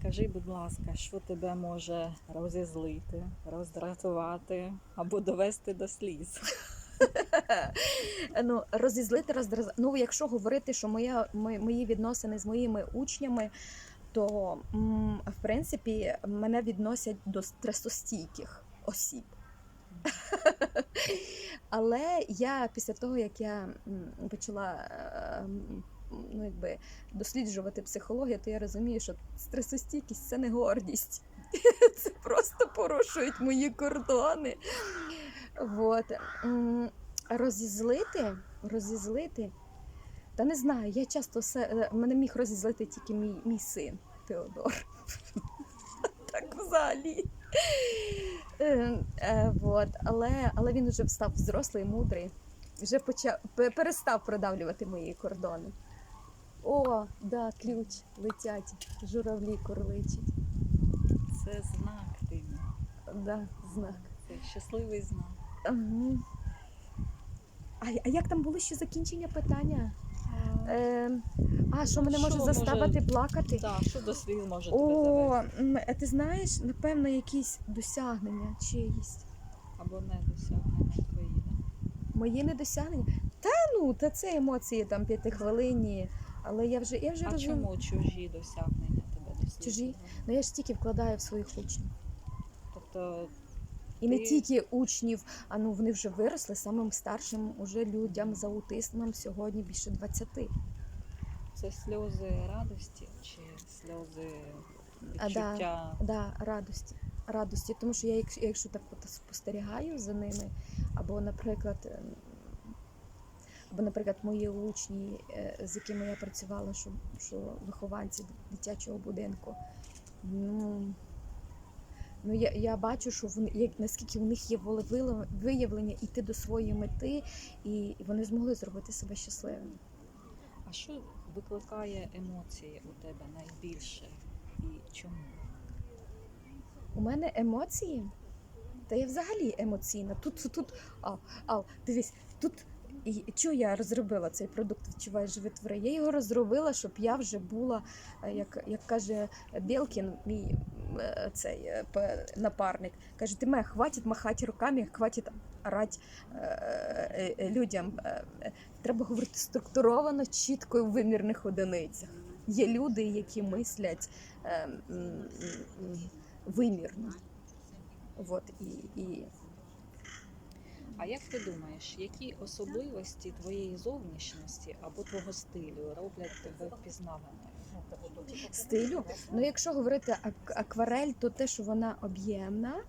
Скажи, будь ласка, що тебе може розізлити, роздратувати або довести до сліз? ну, розізлити, роздразити. Ну, якщо говорити, що моя, мої відносини з моїми учнями, то в принципі мене відносять до стресостійких осіб. Але я після того, як я почала е, ну, якби, досліджувати психологію, то я розумію, що стресостійкість це не гордість. Це просто порушують мої кордони. Вот. М, Розізлити, розізлити. Та не знаю, я часто все. е, Мене міг розізлити тільки мій, мій син Теодор. Так взагалі. Е, е, вот. але, але він вже став взрослий, мудрий, вже почав, перестав продавлювати мої кордони. О, да, ключ летять, журавлі курличать. Це знак Тині. Да, знак. Це щасливий знак. Ага. А, а як там було ще закінчення питання? Е, а, що мене Що може може- заставити плакати? Так, що до сліз може тебе О, м, е, ти знаєш, напевно, якісь досягнення чиїсь. Або не досягнення твої. Да? Мої недосягнення. Та ну, та це емоції там п'ятихвилинні. Але я вже я вже А розум- чому чужі досягнення тебе до? Чужі? Ну я ж тільки вкладаю в своїх учнів. Тобто І не тільки учнів, а ну вони вже виросли самим старшим уже людям з аутизмом сьогодні більше 20. це сльози радості чи сльози А, да. Да, радості. Радості, тому що я, якщо, якщо так спостерігаю за ними, або, наприклад, або, наприклад, мої учні, е, з якими я працювала, що, що вихованці дитячого будинку. Ну, ну я, я бачу, що вони, як, наскільки у них є волевиявлення йти до своєї мети, і вони змогли зробити себе щасливими. А що викликає емоції у тебе найбільше і чому? У мене емоції, та я взагалі емоційна. Тут, тут, а, а, дивись, тут і чого я розробила цей продукт відчуваю животвори? Я його розробила, щоб я вже була, е, як, як каже Білкін, мій е, цей е, напарник. Каже, ти мене хватить махати руками, хватить орати е, е, е, людям. Е, е, Треба говорити структуровано, чітко в вимірних одиницях. Є люди, які мислять е, м, вимірно. Вот, і, і А як ти думаєш, які особливості твоєї зовнішності або твого стилю роблять тебе впізнаваною? стилю. Ну, якщо говорити ак- акварель, то те, що вона об'ємна.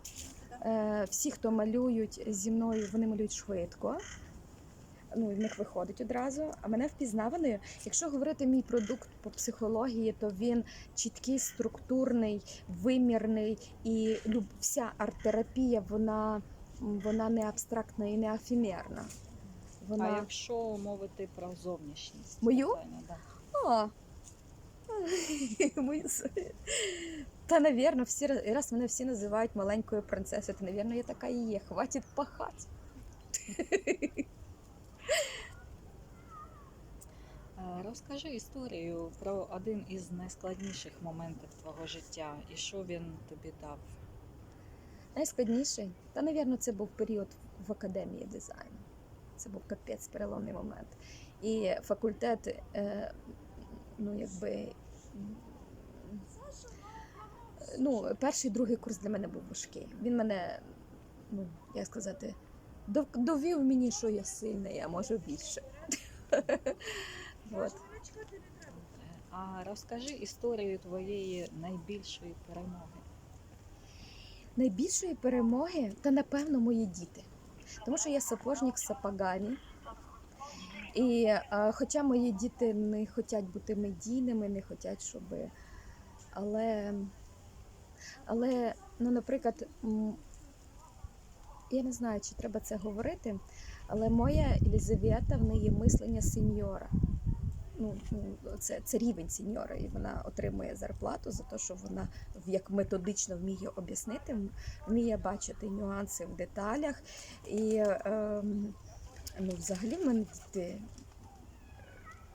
Е, всі, хто малюють зі мною, вони малюють швидко. Ну, в них виходить одразу. А мене впізнаваною. Якщо говорити мій продукт по психології, то він чіткий, структурний, вимірний, і вся арт-терапія, вона, вона не абстрактна і не афімерна. Вона... А якщо мовити про зовнішність? Мою? да. А. Та, навірно, всі раз- мене всі називають маленькою принцесою, то, навірно, я така і є. Хватить пахати. Розкажи історію про один із найскладніших моментів твого життя і що він тобі дав. Найскладніший, та, навірно, це був період в академії дизайну. Це був капець переломний момент. І факультет, е, ну, якби. Ну, перший другий курс для мене був важкий. Він мене, ну, як сказати, дов- довів мені, що я сильна, я можу більше. Вот. А розкажи історію твоєї найбільшої перемоги. Найбільшої перемоги, та напевно, мої діти. Тому що я сапожник з сапогами. І е, хоча мої діти не хочуть бути медійними, не хочуть, щоб. Але, але ну, наприклад, я не знаю, чи треба це говорити, але моя Елізавета в неї мислення сеньора. Ну, це, це рівень сеньора, і вона отримує зарплату за те, що вона як методично вміє об'яснити, вміє бачити нюанси в деталях. І ем, ну, взагалі в мене діти,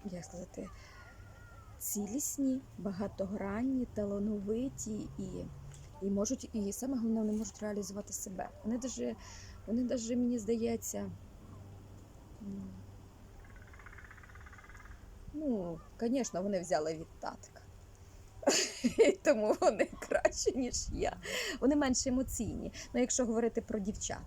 як сказати, цілісні, багатогранні, талановиті і, і можуть, і саме головне, вони можуть реалізувати себе. Вони даже, вони даже, мені здається, ну, звісно, вони взяли від татка. Тому вони краще, ніж я. Вони менш емоційні. Ну, якщо говорити про дівчат.